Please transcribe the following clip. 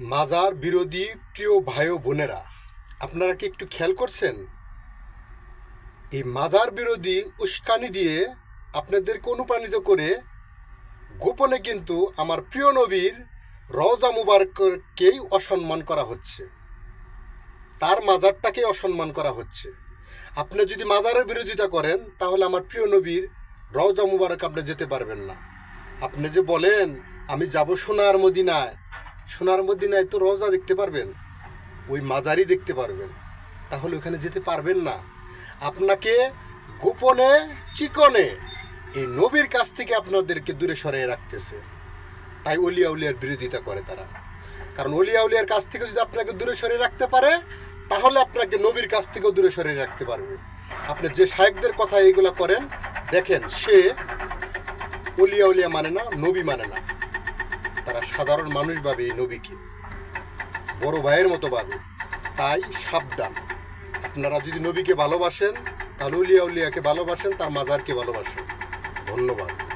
মাজার বিরোধী প্রিয় ভাই বোনেরা, আপনারা কি একটু খেয়াল করছেন? এই মাজার বিরোধী উস্কানি দিয়ে আপনাদেরকে অনুপ্রাণিত করে গোপনে কিন্তু আমার প্রিয় নবীর রওজা মুবারককেই অসম্মান করা হচ্ছে। তার মাজারটাকেই অসম্মান করা হচ্ছে। আপনি যদি মাজারের বিরোধিতা করেন, তাহলে আমার প্রিয় নবীর রওজা মুবারক আপনি যেতে পারবেন না। আপনি যে বলেন, আমি যাব সোনার মদিনায়। সোনার মদিনায় তো রওজা দেখতে পারবেন, ওই মাজারই দেখতে পারবেন। তাহলে ওখানে যেতে পারবেন না। আপনাকে গোপনে, চিকনে এই নবীর কাছ থেকে আপনাদেরকে দূরে সরিয়ে রাখতেছে। তাই অলিয়া উলিয়ার বিরোধিতা করে তারা। কারণ অলিয়া উলিয়ার কাছ থেকে যদি আপনাকে দূরে সরিয়ে রাখতে পারে, তাহলে আপনাকে নবীর কাছ থেকেও দূরে সরিয়ে রাখতে পারবে। আপনি যে শায়েকদের কথা এইগুলা করেন, দেখেন সে অলিয়া উলিয়া মানে না, নবী মানে না। তারা সাধারণ মানুষ ভাবে এই নবীকে। বড় ভাইয়ের মতো ভাবে। তাই সাবধান। আপনারা যদি নবীকে ভালোবাসেন, তাহলে উলিয়া উলিয়াকে ভালোবাসেন, তার মাজারকে ভালোবাসেন। ধন্যবাদ।